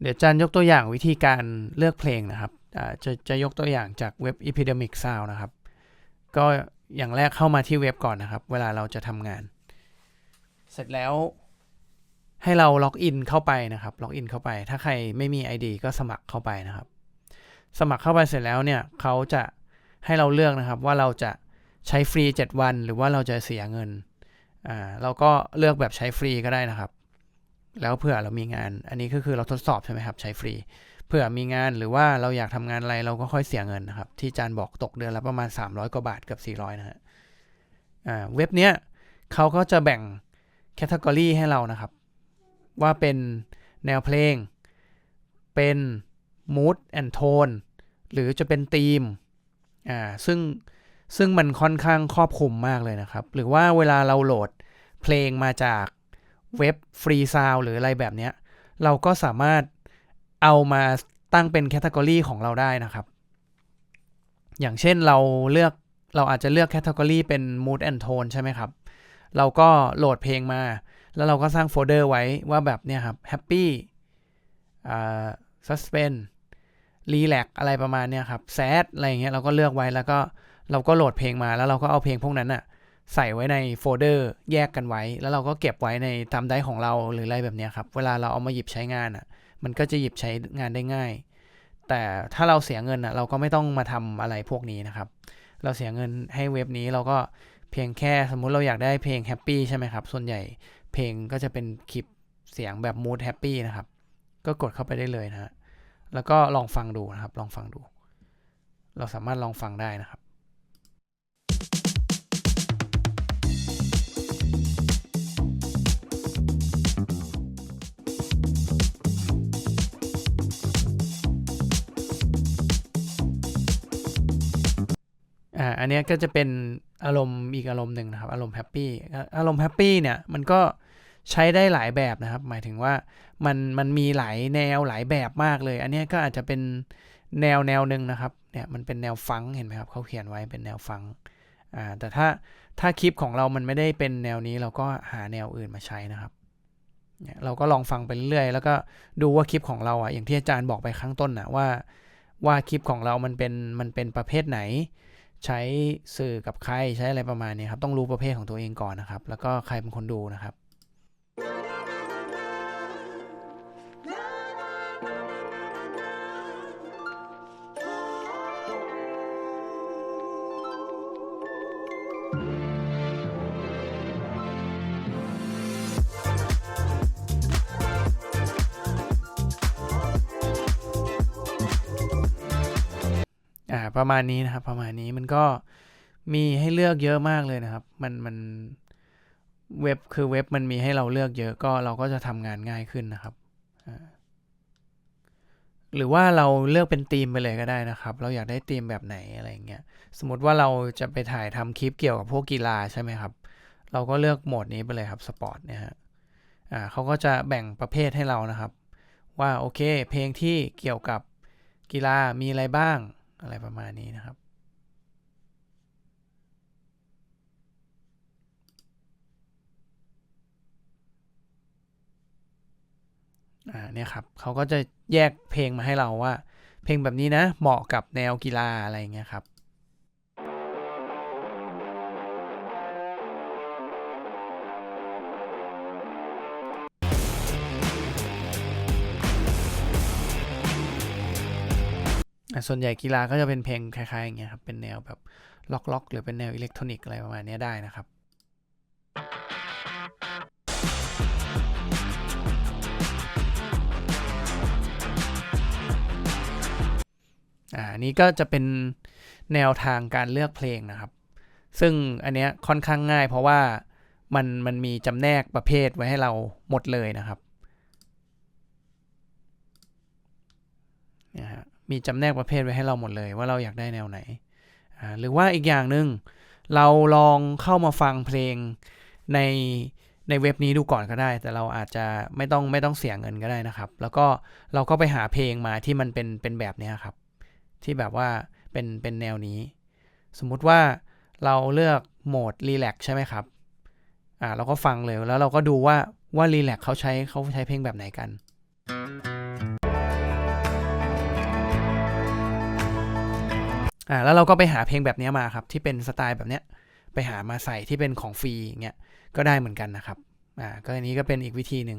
เดี๋ยวจันยกตัวอย่างวิธีการเลือกเพลงนะครับจะจะยกตัวอย่างจากเว็บ Epidemic Sound นะครับ ก็อย่างแรกเข้ามาที่เว็บก่อนนะครับ เวลาเราจะทำงาน เสร็จแล้วให้เราล็อกอินเข้าไปนะครับ ล็อกอินเข้าไป ถ้าใครไม่มี ID ก็สมัครเข้าไปนะครับ สมัครเข้าไปเสร็จแล้วเนี่ยเขาจะให้เราเลือกนะครับว่าเราจะใช้ฟรี 7 วัน หรือว่าเราจะเสียเงิน อ่าเราก็เลือกแบบใช้ฟรีก็ได้นะครับ แล้วเผื่อเรามีงาน อันนี้ก็คือเราทดสอบใช่ไหมครับ ใช้ฟรี เผื่อมีงานหรือว่าเราอยากทำงานอะไรเราก็ค่อยเสียเงินนะครับ ที่จานบอกตกเดือนละประมาณ 300 กว่าบาทเกับ400 นะฮะอ่าเว็บเนี้ยเขาก็จะแบ่งแคตตากรีให้เรานะครับ ว่าเป็นแนวเพลง เป็น mood and tone หรือจะเป็นธีมอ่าซึ่งซึ่งมันค่อนข้างครอบคลุมมากเลยนะครับ หรือว่าเวลาเราโหลดเพลงมาจาก เว็บฟรีซาวหรืออะไรแบบเนี้ย เราก็สามารถเอามาตั้งเป็นแคตตากรีของเราได้นะครับ อย่างเช่นเราเลือกเราอาจจะเลือกแคตตากรีเป็น mood and tone ใช่ไหมครับ เราก็โหลดเพลงมา แล้วเราก็สร้างโฟลเดอร์ไว้ว่าแบบเนี้ยครับ happy อ่า suspense relax อะไรประมาณเนี้ยครับ sad อะไรเงี้ยเราก็เลือกไว้แล้วก็เราก็โหลดเพลงมาแล้วเราก็เอาเพลงพวกนั้นอะ ใส่ไว้ในโฟลเดอร์แยกกันไว้ แล้วเราก็เก็บไว้ในทำได้ของเราหรืออะไรแบบนี้ครับ เวลาเราเอามาหยิบใช้งานอะมันก็จะหยิบใช้งานได้ง่าย แต่ถ้าเราเสียเงินอะเราก็ไม่ต้องมาทำอะไรพวกนี้นะครับ เราเสียเงินให้เว็บนี้เราก็เพียงแค่สมมุติเราอยากได้เพลงแฮปปี้ใช่ไหมครับ ส่วนใหญ่เพลงก็จะเป็นคลิปเสียงแบบมูดแฮปปี้นะครับ ก็กดเข้าไปได้เลยนะฮะแล้วก็ลองฟังดูนะครับ ลองฟังดู เราสามารถลองฟังได้นะครับ อ่าอันนี้ก็จะเป็นอารมณ์อีกอารมณ์หนึ่งนะครับ อารมณ์แฮปปี้อารมณ์แฮปปี้เนี่ยมันก็ใช้ได้หลายแบบนะครับ หมายถึงว่ามันมันมีหลายแนวหลายแบบมากเลย อันนี้ก็อาจจะเป็นแนวแนวหนึ่งนะครับเนี่ยมันเป็นแนวฟังเห็นไหมครับเขาเขียนไว้เป็นแนวฟังอ่าแต่ถ้าถ้าคลิปของเรามันไม่ได้เป็นแนวนี้เราก็หาแนวอื่นมาใช้นะครับเนี่ยเราก็ลองฟังไปเรื่อยแล้วก็ดูว่าคลิปของเราอะอย่างที่อาจารย์บอกไปข้างต้นนะว่า ว่าคลิปของเรามันเป็นมันเป็นประเภทไหน ใช้สื่อกับใครใช้อะไรประมาณนี้ครับ ต้องรู้ประเภทของตัวเองก่อนนะครับ แล้วก็ใครเป็นคนดูนะครับ ประมาณนี้นะครับ ประมาณนี้มันก็มีให้เลือกเยอะมากเลยนะครับ มันมันเว็บคือเว็บมันมีให้เราเลือกเยอะก็เราก็จะทำงานง่ายขึ้นนะครับ หรือว่าเราเลือกเป็นธีมไปเลยก็ได้นะครับ เราอยากได้ธีมแบบไหนอะไรอย่างเงี้ย สมมติว่าเราจะไปถ่ายทำคลิปเกี่ยวกับพวกกีฬาใช่ไหมครับ เราก็เลือกโหมดนี้ไปเลยครับสปอร์ตเนี่ยฮะอ่าเขาก็จะแบ่งประเภทให้เรานะครับ ว่าโอเค เพลงที่เกี่ยวกับกีฬามีอะไรบ้าง อะไรประมาณนี้นะครับ อ่าเนี่ยครับเขาก็จะแยกเพลงมาให้เราว่า เพลงแบบนี้นะเหมาะกับแนวกีฬาอะไรเงี้ยครับ ส่วนใหญ่กีฬาก็จะเป็นเพลงคล้ายๆอย่างเงี้ยครับ เป็นแนวแบบล็อกๆ หรือเป็นแนวอิเล็กทรอนิกส์อะไรประมาณนี้ได้นะครับอ่าอันนี้ก็จะเป็นแนวทางการเลือกเพลงนะครับ ซึ่งอันเนี้ยค่อนข้างง่ายเพราะว่ามันมันมีจำแนกประเภทไว้ให้เราหมดเลยนะครับเนี่ยฮะ มีจำแนกประเภทไว้ให้เราหมดเลยว่าเราอยากได้แนวไหน หรือว่าอีกอย่างหนึ่งเราลองเข้ามาฟังเพลงในในเว็บนี้ดูก่อนก็ได้ แต่เราอาจจะไม่ต้องไม่ต้องเสียเงินก็ได้นะครับ แล้วก็เราก็ไปหาเพลงมาที่มันเป็นเป็นแบบนี้ครับ ที่แบบว่าเป็นเป็นแนวนี้ สมมุติว่าเราเลือกโหมดรีแลกใช่ไหมครับอ่าเราก็ฟังเลยแล้วเราก็ดูว่าว่ารีแลกเขาใช้เขาใช้เพลงแบบไหนกัน อ่าแล้วเราก็ไปหาเพลงแบบนี้มาครับ ที่เป็นสไตล์แบบเนี้ยไปหามาใส่ที่เป็นของฟรีอย่างเงี้ยก็ได้เหมือนกันนะครับอ่าก็อันนี้ก็เป็นอีกวิธีหนึ่ง